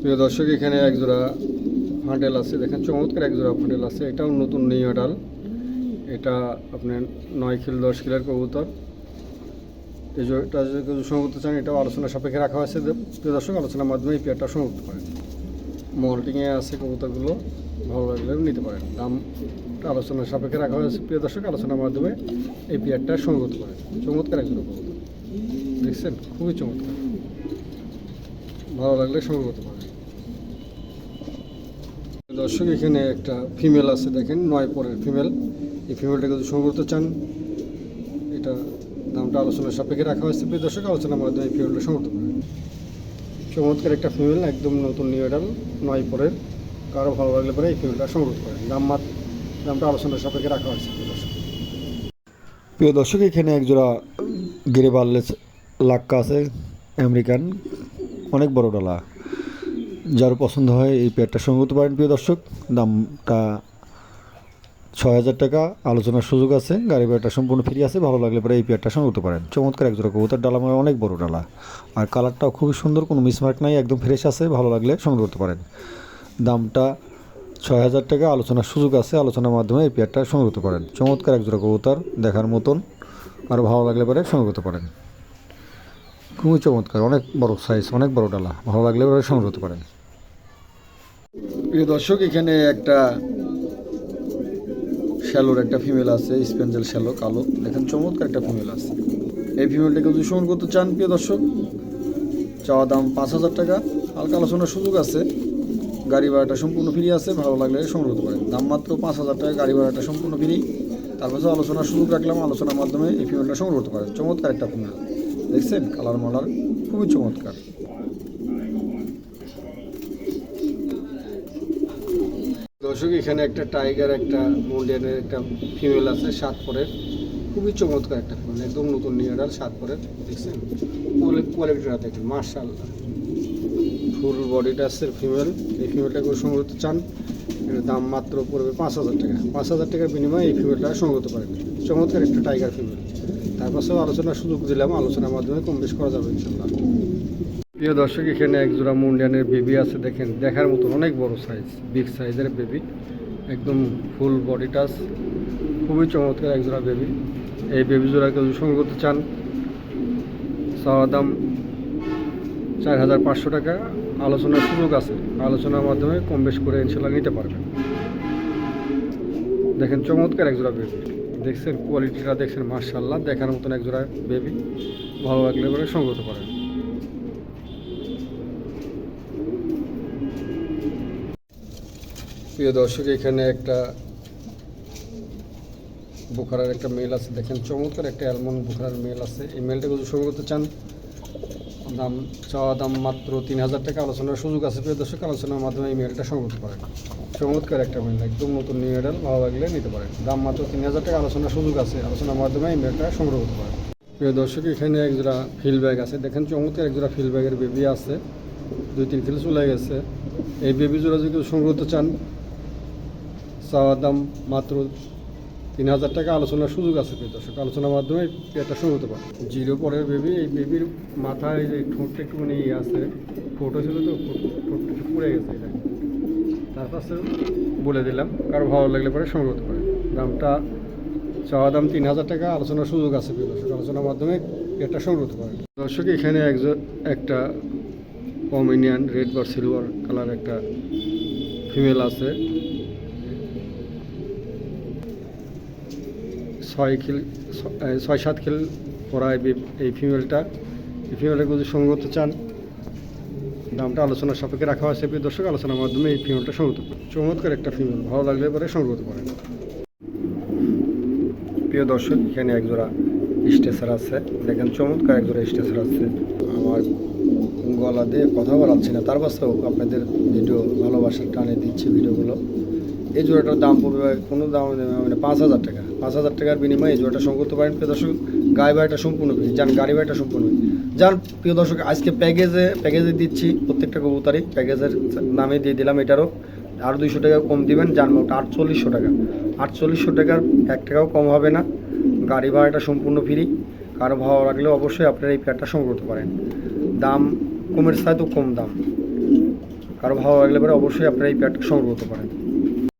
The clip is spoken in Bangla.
প্রিয় দর্শক, এখানে এক জোড়া ফান্ডেল আছে। দেখেন, চমৎকার এক জোড়া ফান্ডেল আছে। এটাও নতুন নিউ ডাল এটা আপনার নয় কিলো, দশ কিলোর কবুতর। এই জোড়াটা যদি সংযুক্ত চান, এটাও আলোচনা সাপেক্ষে রাখা হয়েছে। প্রিয় দর্শক, আলোচনার মাধ্যমে এই পেয়ারটা সংযুক্ত করেন মল্টিংয়ে আছে কবুতরগুলো, ভালো লাগলে নিতে পারেন। দাম আলোচনার সাপেক্ষে রাখা হয়েছে। প্রিয় দর্শক, আলোচনার মাধ্যমে এই পেয়ারটা সংযুক্ত করেন চমৎকার এক জোড়া কবুতর। দেখছেন? খুবই চমৎকার। ভালো লাগলে সংগ্রহ করতে পারেন দর্শক, এখানে একটা ফিমেল আছে, দেখেন, নয় পরের ফিমেল এই ফিমেলটাকে যদি সংগ্রহ করতে চান, এটা দামটা আলোচনার সাপেক্ষে রাখা হয়েছে। প্রিয় দর্শক, আলোচনার মাধ্যমে এই ফিমেলটা সংগ্রহ করতে পারেন চমৎকার একটা ফিমেল একদম নতুন নিউ এডাল নয় পরের। কারও ভালো লাগলে পরে এই ফিমেলটা সংগ্রহ করতে পারেন দাম মাত দামটা আলোচনার সাপেক্ষে রাখা হয়েছে, প্রিয় দর্শক। প্রিয় দর্শক, এখানে একজোড়া গিরে বার্লেস লাক্কা আছে, আমেরিকান। অনেক বড় ডালা। যার পছন্দ হয় এই পেয়ারটা সঙ্গে করতে পারেন, প্রিয় দর্শক। দামটা ছয় হাজার টাকা। আলোচনার সুযোগ আছে, গাড়ি পেয়ারটা সম্পূর্ণ ফ্রি আছে। ভালো লাগলে পরে এই পেয়ারটা সঙ্গে করতে পারেন। চমৎকার একজোড়া কবুতর, ডালা মানে অনেক বড় ডালা। আর কালারটাও খুবই সুন্দর, কোনো মিসমার্ক নাই, একদম ফ্রেশ আছে, ভালো লাগলে সঙ্গে করতে পারেন। দামটা ছয় হাজার টাকা, আলোচনার সুযোগ আছে, আলোচনার মাধ্যমে এই পেয়ারটা সঙ্গে করতে পারেন। চমৎকার একজোড়া কবুতর, দেখার মতন। আর ভালো লাগলে পরে সঙ্গে করতে পারেন। খুবই চমৎকার, অনেক বড় সাইজ অনেক বড় ডালা, ভালো লাগলে ওরা সংগ্রহ করতে পারেন প্রিয় দর্শক, এখানে একটা শ্যালোর একটা ফিমেল আছে স্পেঞ্জেল শ্যালো, কালো। দেখেন চমৎকার একটা ফিমেল আছে। এই ফিমেলটাকে যদি সংগ্রহ করতে চান, প্রিয় দর্শক, চাওয়া দাম পাঁচ হাজার টাকা। হালকা আলোচনার সুযোগ আছে। গাড়ি ভাড়াটা সম্পূর্ণ ফ্রি আছে, ভালো লাগলে সংগ্রহ করতে পারেন দাম মাত্র পাঁচ হাজার টাকা, গাড়ি ভাড়াটা সম্পূর্ণ ফ্রি তারপর আলোচনার সুযোগ রাখলাম, আলোচনার মাধ্যমে এই ফিমেলটা সংগ্রহ করতে পারেন চমৎকার একটা ফিমেল দেখছেন? কালার মালার খুবই চমৎকার। দর্শক, এখানে একটা টাইগার একটা মন্ডিয়ানের একটা ফিমেল আছে, সাত পরের। খুবই চমৎকার একটা ফিমেল একদম নতুন নিয়ারাল সাত পরের। দেখছেন? কোয়ালিটিটা দেখেন মার্শাল্লাহ ফুল বডিটা আছে ফিমেল এই ফিমেলটা ফিমেলটাকে সংগ্রহ করতে চান, এর দাম মাত্র পড়বে পাঁচ হাজার টাকা। পাঁচ হাজার টাকার বিনিময়ে এই ফিমেলটা সংগ্রহ করতে পারেন। চমৎকার একটা টাইগার ফিমেল তারপর আলোচনার সুযোগ দিলাম, আলোচনার মাধ্যমে কম বেশ করা যাবে ইনশাল্লাহ। প্রিয় দর্শক, এখানে এক জোড়া মুন্ডিয়ানের বেবি আছে, দেখেন, দেখার মতন অনেক বড় সাইজ বিগ সাইজের বেবি একদম ফুল বডি টাচ খুবই চমৎকার এক জোড়া বেবি এই বেবি জোড়াকে যদি সংগ্রহ করতে চান, চাওয়া দাম চার হাজার পাঁচশো টাকা। আলোচনার সুযোগ আছে, আলোচনার মাধ্যমে কম বেশ করে ইনশাল্লাহ নিতে পারবেন। দেখেন, চমৎকার এক জোড়া বেবি দেখছেন কোয়ালিটিটা দেখছেন মার্শাল্লাহ দেখার মতন এক জোড়া বেবি ভালো লাগলে পরে সংগ্রহ করতে পারেন প্রিয় দর্শক, এখানে একটা বুখারার একটা মেল আছে, দেখেন, চমৎকার একটা অ্যালমন্ড বুখারার মেল আছে। এই মেলটা যদি সংগ্রহ করতে চান দাম চাওয়া দাম মাত্র তিন হাজার টাকা। আলোচনার সুযোগ আছে প্রিয় দর্শক, আলোচনার মাধ্যমে এই মেলটা সংগ্রহ করতে পারেন। চমৎকার একটা মেল একদম নতুন নিউ মেডাল ভালো লাগলে নিতে পারেন। দাম মাত্র তিন হাজার টাকা, আলোচনার সুযোগ আছে। আলোচনার মাধ্যমে এই মেলটা সংগ্রহ করতে পারেন। প্রিয় দর্শক, এখানে এক জোড়া ফিল ব্যাগ আছে। দেখেন চমৎকার এক জোড়া ফিল ব্যাগের বেবি আছে। দুই, তিন কিলো চলে গেছে। এই বেবি জোড়া যদি সংগ্রহ চান চাওয়ার দাম মাত্র তিন হাজার টাকা আলোচনার সুযোগ আছে প্রিয় দর্শক। আলোচনার মাধ্যমে এটা শুরু হতে পারে। জিরো পরের বেবি এই বেবির মাথায় যে ঠোঁটটা একটুখানি ইয়ে আছে ফোটো ছিল তো ঠোঁটটা পুড়ে গেছে এটা। তার পাশে বলে দিলাম, কারও ভালো লাগলে পরে সংগ্রহ করতে পারে। দামটা, চাওয়া দাম তিন হাজার টাকা, আলোচনার সুযোগ আছে প্রিয় দর্শক। আলোচনার মাধ্যমে এটা সংগ্রহ করতে পারে। দর্শক, এখানে একজন, একটা কমিনিয়ান রেড বা সিলভার কালার একটা ফিমেল আছে। ছয় খিল, ছয় সাত খিল পরা এই ফিমেলটা এই ফিমেলটাকে যদি করতে চান দামটা আলোচনার সাপেক্ষে রাখা হয়েছে। প্রিয় দর্শক, আলোচনার মাধ্যমে এই ফিমেলটা সংগত চমৎকার একটা ফিমেল ভালো লাগলে পরে সংগ্রহ করতে পারেন প্রিয় দর্শক, এখানে একজোড়া স্টেসার আছে। দেখেন, চমৎকার একজোড়া স্টেসার আছে। আমার গলা দিয়ে কথা বলাচ্ছি না। তার পাশেও আপনাদের ভিডিও ভালোবাসার টানে দিচ্ছি ভিডিওগুলো। এই জোড়াটার দাম পড়বে কোনো দাম মানে পাঁচ হাজার টাকা। পাঁচ হাজার টাকার বিনিময়ে এই জোড়াটা সংগ্রহ করতে পারেন। প্রিয় দর্শক গাড়ি বাড়িটা সম্পূর্ণ ফ্রি যান গাড়ি বাড়িটা সম্পূর্ণ ফ্রি। যান প্রিয় দর্শক, আজকে প্যাকেজে প্যাকেজে দিচ্ছি প্রত্যেকটা কবুতারই, প্যাকেজের নামে দিয়ে দিলাম এটারও। আরও দুইশো টাকা কম দিবেন যান মোট আটচল্লিশশো টাকা। আটচল্লিশশো টাকার এক টাকাও কম হবে না। গাড়ি ভাড়াটা সম্পূর্ণ ফ্রি। কারও ভালো লাগলে অবশ্যই আপনারা এই প্যাডটা সংগ্রহ করতে পারেন। দাম, কমের তো কম দাম। কারও ভালো লাগলে পরে অবশ্যই আপনারা এই প্যাডটা সংগ্রহ করতে পারেন।